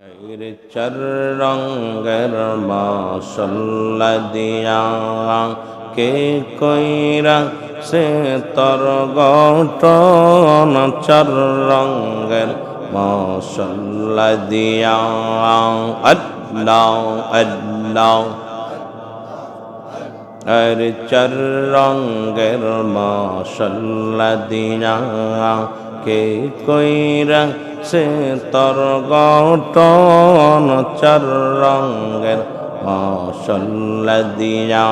এর চার রঙের মশল্লা দিয়া কে কইরা সে তর গঠন চার রঙের মশল্লা দিয়া আল্লাহ আল্লাহ আর চার রঙের মশল্লা দিয়া কে কইরা সে তর গঠন চার রঙের মশল্লা দিয়া।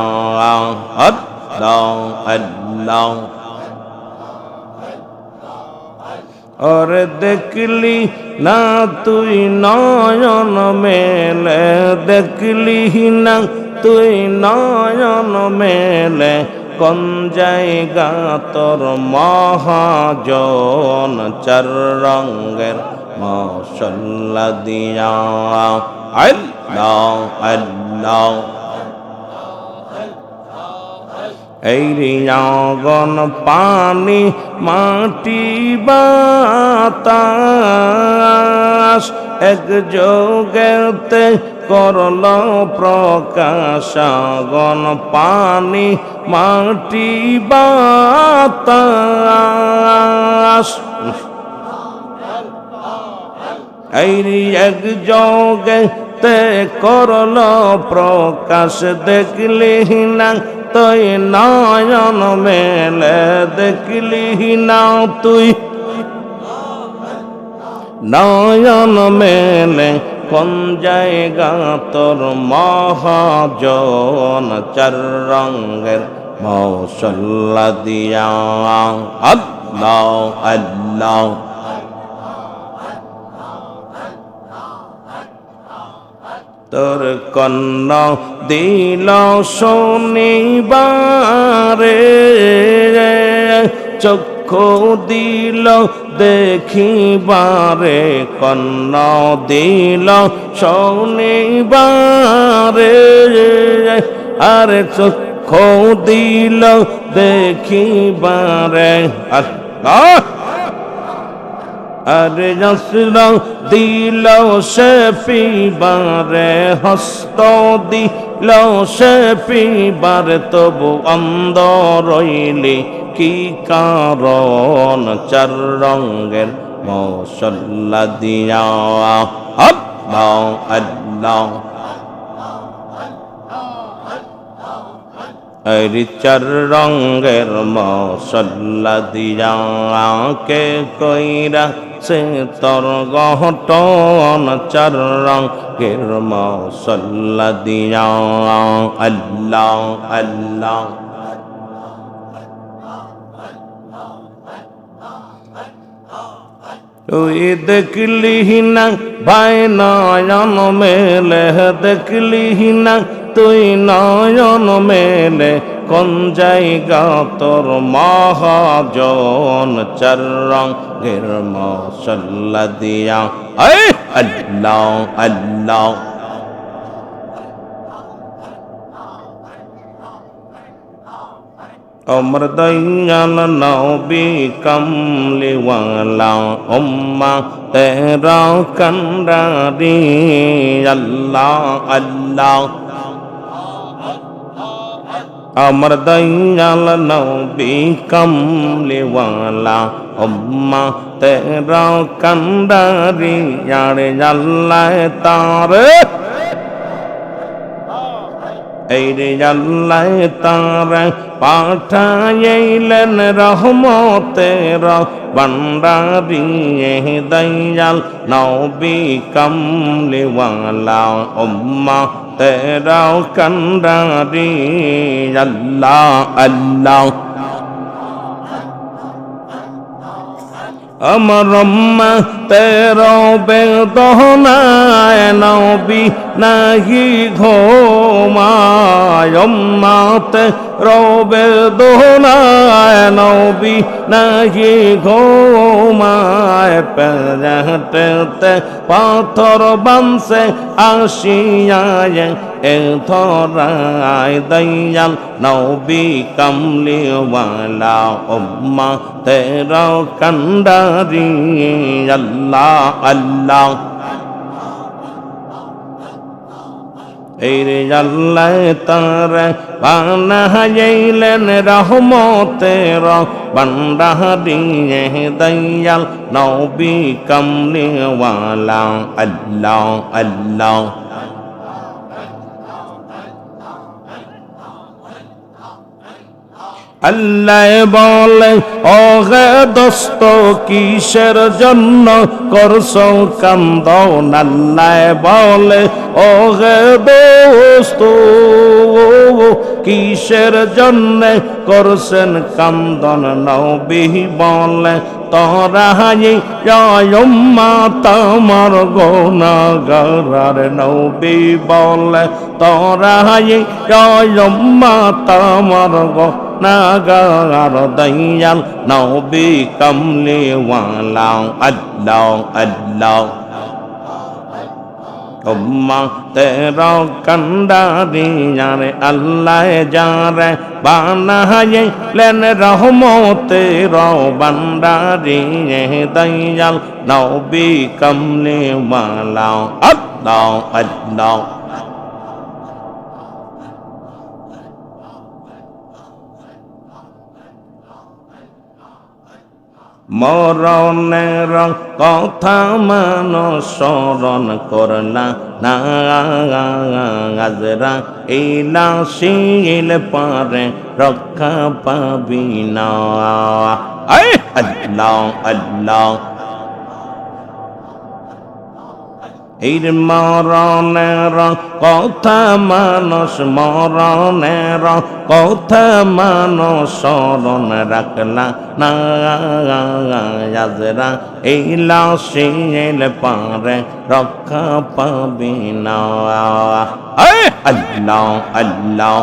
ওরে দেখলি না তুই নয়ন মেলে, দেখলি না তুই নয়ন মেলে কোন জায়গা তোর মহাজন চার রঙের মশল্লা দিয়া? আল্লাহ আল্লাহ। এই রিয়াগন পানি, মাটি, বাতাস, এক যোগেতে করল প্রকাশগণ পানি, মাটি, বাতাস। এই এক যোগে তে করল প্রকাশ, দেখলি না তুই নয়ন মেলে, দেখলি না তুই নয়ন মেলে। কোন জায়গা তোর মহাজন চার রঙের মৌসল্লা দিয়া? আল্লাহ আল্লাহ তোর কন্যা দিল শনিবারে। চক্ষু দিল দেখিবারে কন্ন দিল শনিবারে। আরে চক্ষু দিল দেখিবারে আল্লাহ আরে জসর দিল সে পিবারে, হস্ত দিল সে পিবারে, তবু অন্ধ রইলি কি কারণ? চার রঙের মশল্লা দিয়া। এই চার রঙের মশল্লা দিয়া। কে কইরা সে তর গহটন চার রঙের মশল্লা দিয়া। আল্লাহ আল্লাহ তুই দেখলি না ভাই নয়ন মেলে, দেখলি না তুই নয়ন মেলে, কোন জায়গা তোর মহাজন? চার রঙের মশল্লা দিয়া আল্লাহ আল্লাহ। অমর দয়াল নবী কমলিওয়ালা, উম্মা তেরা কন্ডারি। আল্লাহ আল্লাহ। অমর দয়াল নবী কমলিওয়ালা অম্মা তেরা কন্দারি আর জাল্লায় তারে এই রে আল্লাহ তার পাঠাইলেন রহমতের বন্ডারি দয়াল নবী কমলিওয়ালা উম্মা তেরা কন্ডারি আল্লাহ আল্লাহ আমার রম্মা তের বেদনায় নবী নাহি ঘোমায় অম্মা তেরো বেদনায় নবী নাহি ঘোমায় পেতে পাথর বানসে আসিয়ায় এ ধরায় দয়াল নবী কমলিওয়ালা উম্মা তেরা কন্ডারি, আল্লাহ আল্লাহ। এই রে আল্লাহ তার বানাইলেন রহমতের বন্ডারিয়ে দয়াল নবী কমলিওয়ালা। আল্লাহ আল্লাহ। আল্লাহ বলে হে দোস্ত, কিসের জন্য করছ কান্দন আল্লাহ বলে হে দোস্ত, কিসের জন্য করছেন কান্দন নবী বলে তোরাই জয়ম্মা তোমার গোনাগার নবী বলে তোরাই জয়ম্মা তোমার গো নাগার দয়াল নবী কমলে ওয়ালা আল্লাহ আল্লাহ উম্মা তেরা কন্ডারি যারে আল্লাহ যারে বানায়ে লেন রহমতের বান্ডারি দয়াল নবী কমলে ওয়ালা আল্লাহ আল্লাহ মরণের কথা মান স্মরণ করলা না আজরা ইলা শিল পারে রক্ষা পাবি না। আল্লাহ আল্লাহ। এর মরণের কথা মানুষ মরণের কথা মানুষ স্মরণ রাখলা না, আজরা এই লাশিল পারে রক্ষা পাবি না। আল্লাহ আল্লাহ।